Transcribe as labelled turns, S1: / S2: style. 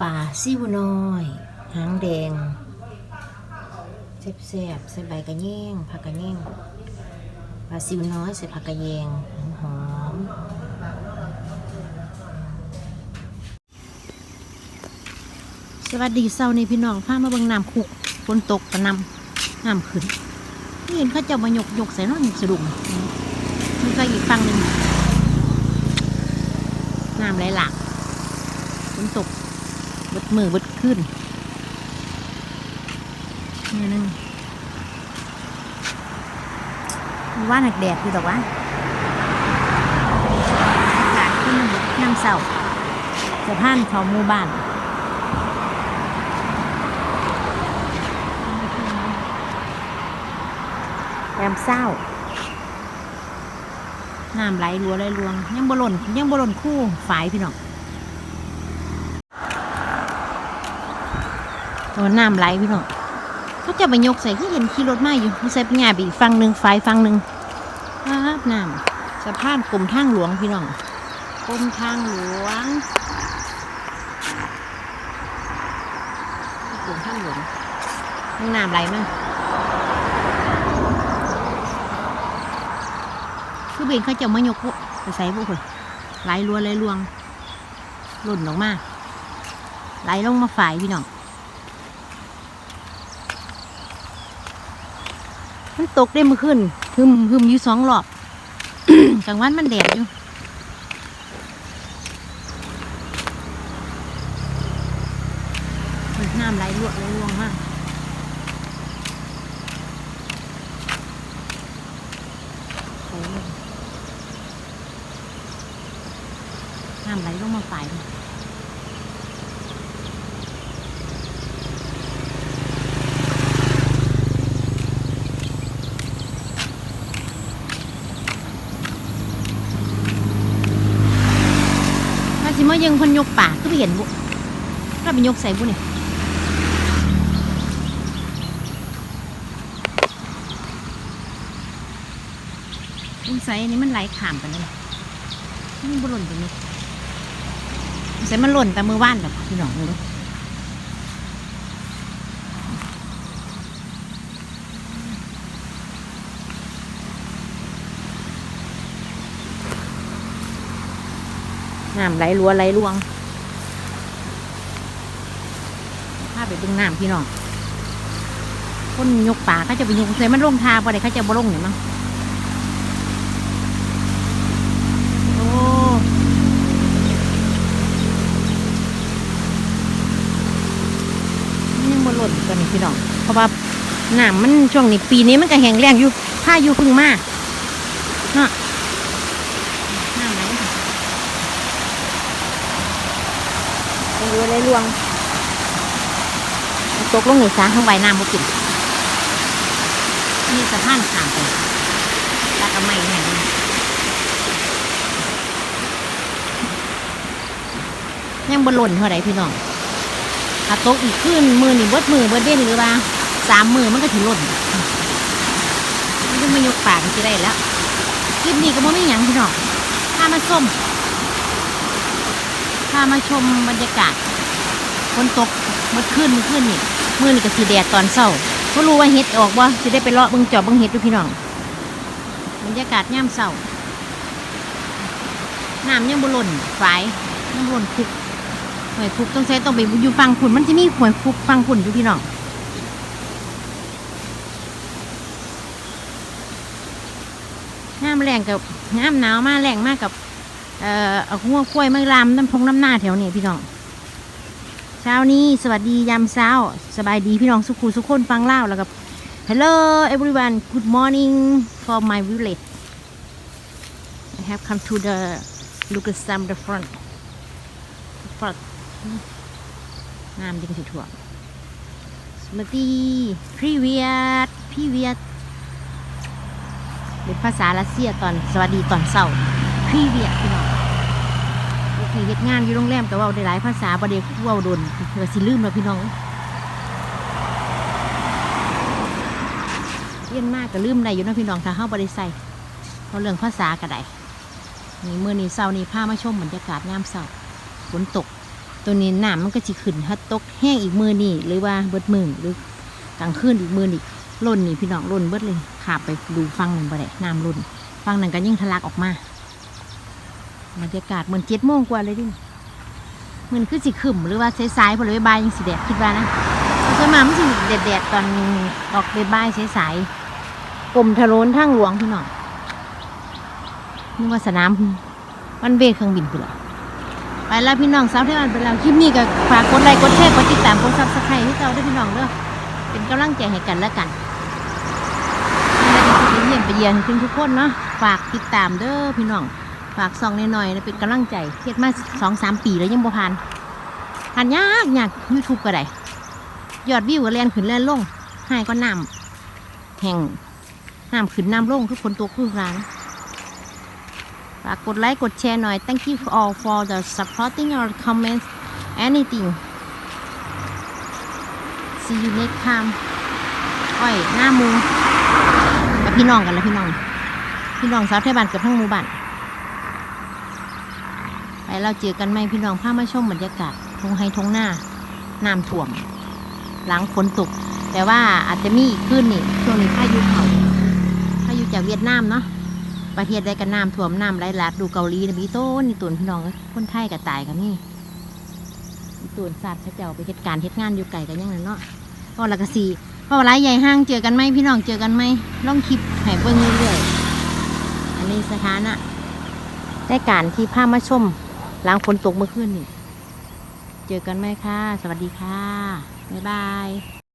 S1: ปลาซิวน้อย หางแดงแซ่บๆใส่ใบกระแยงผักกระแยงปลาซิวน้อยใส่ผักกระแยงหอมสวัสดีเช้านี้พี่น้องพามาเบิ่งน้ำคุกฝนตกกระนำน้ำขึ้นนี่เห็นเขาเจะมายกยกใส่น้องสะดุ้งมันก็อีกฝั่งหนึ่งน้ำไหลหลากฝนตก บิดมือบิดขึ้นนี่นึงว่าหนักแดดอยู่ดอกวะอากาศขึ้นน้ำเสาสะพานเขาหมู่บ้านแรมเศร้าน้ำไหลรัวไหลรวง ยังบหล่นยังบหล่นคู่ฝายพี่น้อง ตัวน้ำไหลพี่น้องเขาจะไปยกใส่ที่เห็นขี่รถมาอยู่ใส่ไปง่ายไปอีฟังหนึ่งฝ่ายฝั่งหนึ่งครับน้ำสะพานกรมทางหลวงพี่น้องกรมทางหลวงกรมทางหลวงนี่น้ำไหลมั้งคือเบนเขาจะมายกไปใส่พวกคนไหลรัวไหลรวงหล่นออกมาไหลลงมาฝ่ายพี่น้อง มันตกได้มื่อคืนหึมหึมอยู่สองรอบกลางวันมันแดดอยู่น้ำไหลลวกไหลลวงมากงน้ำไหลลงมาฝ่ายเลยถ้า สิมายังพันยกป่าก็ไปเห็นบุถ้าไปยกใส่บุเนี่ยสงสัยอันนี้มันไหลขามกันเลยมันบหล่นไปนี่สงสัยมันหล่นแต่มือว่านแบบพี่น้องเลย น้ำไหลรัวไหลรวงพาไปเบึงน้ำพี่น้องคนยกป่าเขาจะไปยกใส่มันลงทาบ่ได้เขาจะบ่ลงเนี่ยมั้งโอ้นี่ยังบนหล่นกันนี่พี่น้องเพราะว่าน้ำมันช่วงนี้ปีนี้มันก็แห้งแรงอยู่ถ้าอยู่พึ่งมาเนาะน้ำไหล ไปดูอะไรลวงตกลงในสาข้างใบน้ำบ่กินนี่สะพานขามไปแล้วก็ไม่แห้งยังบนหล่นเท่าไรพี่น้องถ้าตกอีกขึ้นมือนี่เบิดมือเบิดเด่นหรือว่าสามมือมันก็ถึงหล่นมันก็มายกปากจะได้แล้วคลิปนี้ก็บ่ไม่หยังพี่น้องพามาส้มามาชมบรรยากาศฝนตกมื่อคืนมื่อคืนนี่มือนี่ก็สีแดดตอนเช้าก็รู้ว่าเฮ็ดออกว่าจะได้ไปเลาะเบิ่งจอบเบิ่งเฮ็ดดูพี่น้องบรรยากาศย่ำเช้าน้ำยังบหล่นฝายยังบหล่นคุกหวยคุกต้องใช้ต้องไปอยู่ฟังผุนมันจะมีหวยคุกฟังผุนอยู่พี่น้องน้ำแรงกับน้ำหนาวมากแรงมากกับ เอ่อเอาหัวกล้วยมะลามน้ำพงน้ำหน้าแถวนี้พี่น้องเช้านี้สวัสดียามเช้า สบายดีพี่น้องสุขุสุขคนฟังเล่าแล้วกับ Hello everyone good morning from my village I have come to the look at some the front front น้ำยังสิถ่วสวัสดีพี่เวียดพี่เวียดเป็นภาษารัสเซียตอนสวัสดีตอนเช้า พี่เวียดพี่น้องปกติเฮ็ดงานอยู่โรงแรมแต่ว่าได้หลายภาษาประเดี๋ยวเว่าโดนเผื่อสิลืมแล้วพี่น้องเรียนมากก็ลืมได้อยู่นะพี่น้องถ้าเข้าบริใส่เพราะเรื่องภาษาก็ได้นี่เมื่อนี้เช้านี้พามาชมบรรยากาศยามเช้าฝนตก ตัวนี้น้ำมันก็จะขึ้นถ้าตกแห้งอีกมือนี่หรือว่าเบิดมือหรือกลางคืนอีกมือนี่ล่นนี่พี่น้องล่นเบิดเลยขาบไปดูฟังหนึ่งไปได้น้ำล่นฟังหนั้นก็ยิ่งทะลักออกมา บรรยากาศเหมือนเจ็ดโมงกว่าเลยดิเหมือนคือสิขึ้มหรือว่าสายๆพอเลยบายยังสีแดดคิดว่านะส่วนมากมันสิแดดๆตอนออกบายๆสายๆกลมทะลนทางหลวงพี่น้องนึกว่าสนามวันเวเครื่องบินไปหรอไปแล้วพี่น้องสาวเที่ยวไปแล้วคลิปนี้ก็ฝากกดไลค์กดแชร์กดติดตามกดซับสไครต์ให้เราด้วยพี่น้องเด้อเป็นกำลังใจให้กันแล้วกันไปเยี่ยมไปเยียนทุกคนเนาะฝากติดตามเด้อพี่น้อง ฝากซองหน่อยๆเป็นกำลังใจเฮ็ดมาสองสามปีแล้วยังบ่ผ่านผ่านยากยากยูทูบก็ได้ยอดวิวก็แลนขึ้นแล่นลงให้ก็น้ำแห่งน้ำขึ้นน้ำลงทุกคนตัวครึ่งกลางฝากกดไลค์กดแชร์หน่อย thank you all for the supporting or comments anything see you next time อ้อยหน้ามูกับพี่น้องกันแล้วพี่น้อง พี่น้องสาวไทยบ้านเกับทั้งหมู่บ้าน ไปเราเจอกันไหมพี่น้องพามาชมบรรยากาศทงไฮทงหน้าน้ำท่วม หลังฝนตก แต่ว่าอาจจะมีขึ้นนี่ช่วงนี้พายุเขาพายุจากเวียดนามเนาะประเทศใดกันน้ำท่วมน้ำไหลหลากดูเกาหลีนะมีต้นนี่ตุนพี่น้องคนไทยก็ตายกันนี่ตุนศาสตร์พระเจ้าไปเหตุการณ์เหตุงานอยู่ไกลกันยังนั้นเนาะก็ละกสีเพราะว่าไรใหญ่ห้างเจอกันไหมพี่น้องเจอกันไหมล่องคลิปให้เบิ่งเรื่อยๆอันนี้สถานะได้การที่พามาชม หล้างฝนตกเมื่อคืนนี่ เจอกันไหมค่ะ สวัสดีค่ะ บ๊ายบาย